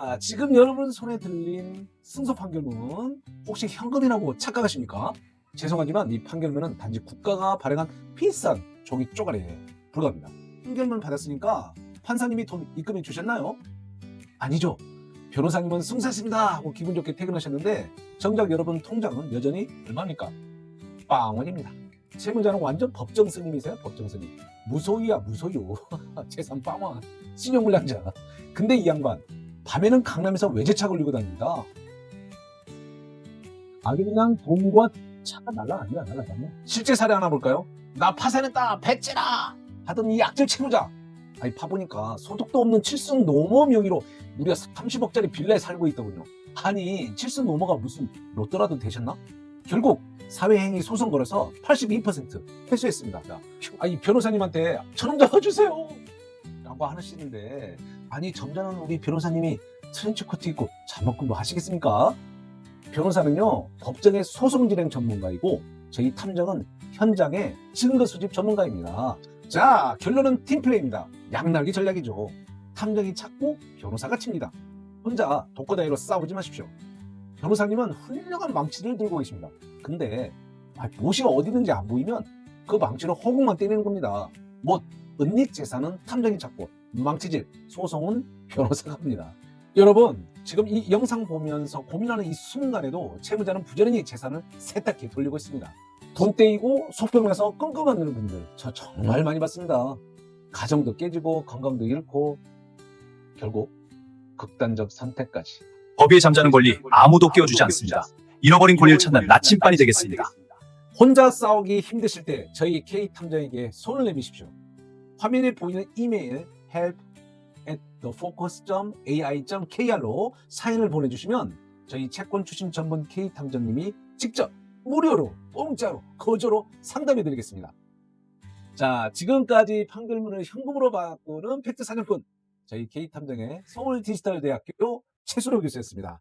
아, 지금 여러분 손에 들린 승소 판결문 혹시 현금이라고 착각하십니까? 죄송하지만 이 판결문은 단지 국가가 발행한 비싼 종이 쪼가리에 불과합니다. 판결문 받았으니까 판사님이 돈 입금해 주셨나요? 아니죠. 변호사님은 승소했습니다 하고 기분 좋게 퇴근하셨는데 정작 여러분 통장은 여전히 얼마입니까? 빵원입니다. 채무자는 완전 법정 스님이세요, 법정 스님. 무소유야, 무소유. 재산 빵원. 신용불량자. 근데 이 양반, 밤에는 강남에서 외제차 걸리고 다닙니다. 아주 그냥 돈과 차가 날라다니야, 날라다녀. 실제 사례 하나 볼까요? 나 파산했다, 배째라! 하던 이 약질 채무자. 아니, 파보니까 소득도 없는 칠순 노모 명의로 무려 30억짜리 빌라에 살고 있더군요. 아니, 칠순 노모가 무슨 로또라도 되셨나? 결국 사회행위 소송 걸어서 82% 회수했습니다. 아니, 변호사님한테 저놈 잡아주세요! 라고 하시는데, 아니, 점잖은 우리 변호사님이 트렌치 코트 입고 잠옷 공부 하시겠습니까? 변호사는요, 법정의 소송 진행 전문가이고, 저희 탐정은 현장의 증거 수집 전문가입니다. 자, 결론은 팀플레이입니다. 양날기 전략이죠. 탐정이 찾고 변호사가 칩니다. 혼자 독거다이로 싸우지 마십시오. 변호사님은 훌륭한 망치를 들고 계십니다. 근데 아, 못이 어디 있는지 안 보이면 그 망치로 허공만 때리는 겁니다. 뭐 은닉 재산은 탐정이 찾고 망치질 소송은 변호사가 합니다. 여러분 지금 이 영상 보면서 고민하는 이 순간에도 채무자는 부지런히 재산을 세탁기 돌리고 있습니다. 돈 떼이고 속병나서 끙끙하는 분들 저 정말 많이 봤습니다. 가정도 깨지고 건강도 잃고 결국 극단적 선택까지. 법위에 잠자는 권리 아무도 깨워주지 않습니다. 잃어버린 권리를 찾는 나침반이 되겠습니다. 혼자 싸우기 힘드실 때 저희 K 탐정에게 손을 내미십시오. 화면에 보이는 이메일 help at thefocus.ai.kr로 사연을 보내주시면 저희 채권 추진 전문 K 탐정님이 직접 무료로 공짜로 거저로 상담해드리겠습니다. 자 지금까지 판결문을 현금으로 바꾸는 팩트 사냥꾼 저희 K 탐정의 서울 디지털 대학교 최수로 교수였습니다.